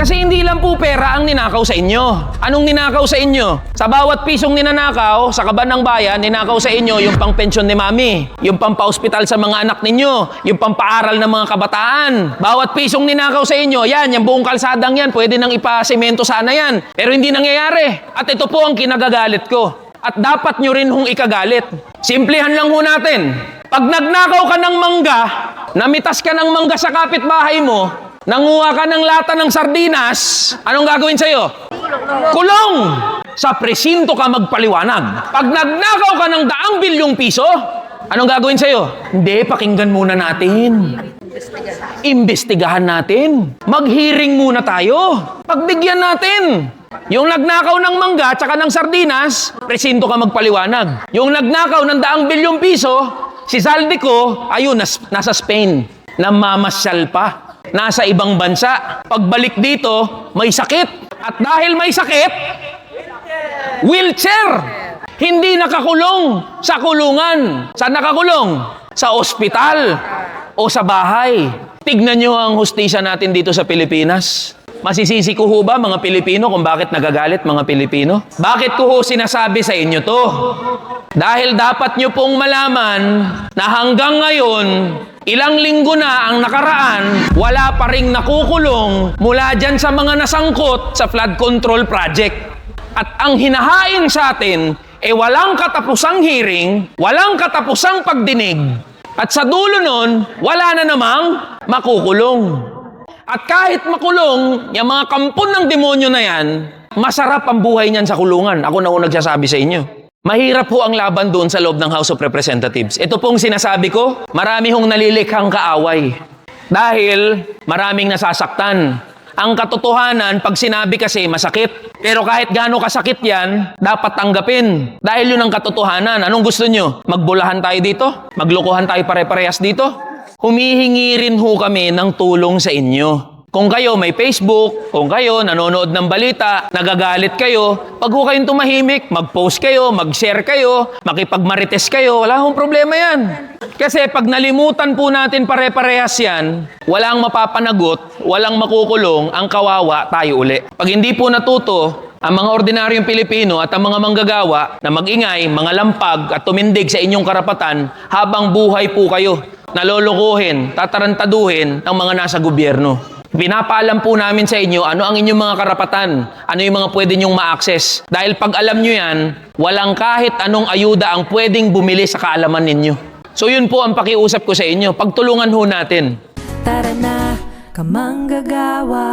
Kasi hindi lang po pera ang ninakaw sa inyo. Anong ninakaw sa inyo? Sa bawat pisong ninanakaw, sa kaban ng bayan, ninakaw sa inyo yung pang pensyon ni mami, yung pang pa-hospital sa mga anak ninyo, yung pang paaral ng mga kabataan. Bawat pisong ninakaw sa inyo, yan, yung buong kalsadang yan, pwede nang ipasemento sana yan. Pero hindi nangyayari. At ito po ang kinagagalit ko. At dapat nyo rin hong ikagalit. Simplihan lang ho natin. Pag nagnakaw ka ng mangga, namitas ka ng mangga sa kapitbahay mo, nanguha ka ng lata ng sardinas, anong gagawin sa'yo? Kulong! Sa presinto ka magpaliwanag. Pag nagnakaw ka ng daang bilyong piso, anong gagawin sa'yo? Hindi, pakinggan muna natin. Imbestigahan natin. Mag-hearing muna tayo. Pagbigyan natin. Yung nagnakaw ng mangga tsaka ng sardinas, presinto ka magpaliwanag. Yung nagnakaw ng daang bilyong piso, si Zaldico, ayun, nas, nasa Spain. Namamasyal pa. Nasa ibang bansa. Pagbalik dito, may sakit. At dahil may sakit, wheelchair. Hindi nakakulong sa kulungan. Saan nakakulong? Sa ospital o sa bahay. Tignan nyo ang hustisya natin dito sa Pilipinas. Masisisi ko ba mga Pilipino kung bakit nagagalit mga Pilipino? Bakit ko ho sinasabi sa inyo to? Dahil dapat nyo pong malaman na hanggang ngayon, ilang linggo na ang nakaraan, wala pa ring nakukulong mula dyan sa mga nasangkot sa flood control project. At ang hinahain sa atin, eh walang katapusang hearing, walang katapusang pagdinig, at sa dulo nun, wala na namang makukulong. At kahit makulong, yung mga kampon ng demonyo na yan, masarap ang buhay niyan sa kulungan. Ako na ho nagsasabi sa inyo. Mahirap po ang laban doon sa loob ng House of Representatives. Ito pong sinasabi ko, marami hong nalilikhang kaaway. Dahil maraming nasasaktan. Ang katotohanan, pag sinabi kasi masakit. Pero kahit gaano kasakit yan, dapat tanggapin. Dahil yun ang katotohanan. Anong gusto nyo? Magbulahan tayo dito? Maglokohan tayo pare-parehas dito? Humihingi rin ho kami ng tulong sa inyo. Kung kayo may Facebook, kung kayo nanonood ng balita, nagagalit kayo, pag ho kayong tumahimik, mag-post kayo, mag-share kayo, makipagmarites kayo, wala hong problema yan. Kasi pag nalimutan po natin pare-parehas yan, walang mapapanagot, walang makukulong, ang kawawa tayo uli. Pag hindi po natuto, ang mga ordinaryong Pilipino at ang mga manggagawa na magingay, mga lampag at tumindig sa inyong karapatan habang buhay po kayo, nalolokohin, tatarantaduhin ng mga nasa gobyerno. Pinapaalam po namin sa inyo ano ang inyong mga karapatan, ano yung mga pwede nyong ma-access. Dahil pag alam nyo yan, walang kahit anong ayuda ang pwedeng bumili sa kaalaman ninyo. So yun po ang pakiusap ko sa inyo. Pagtulungan ho natin. Tara na, kamanggagawa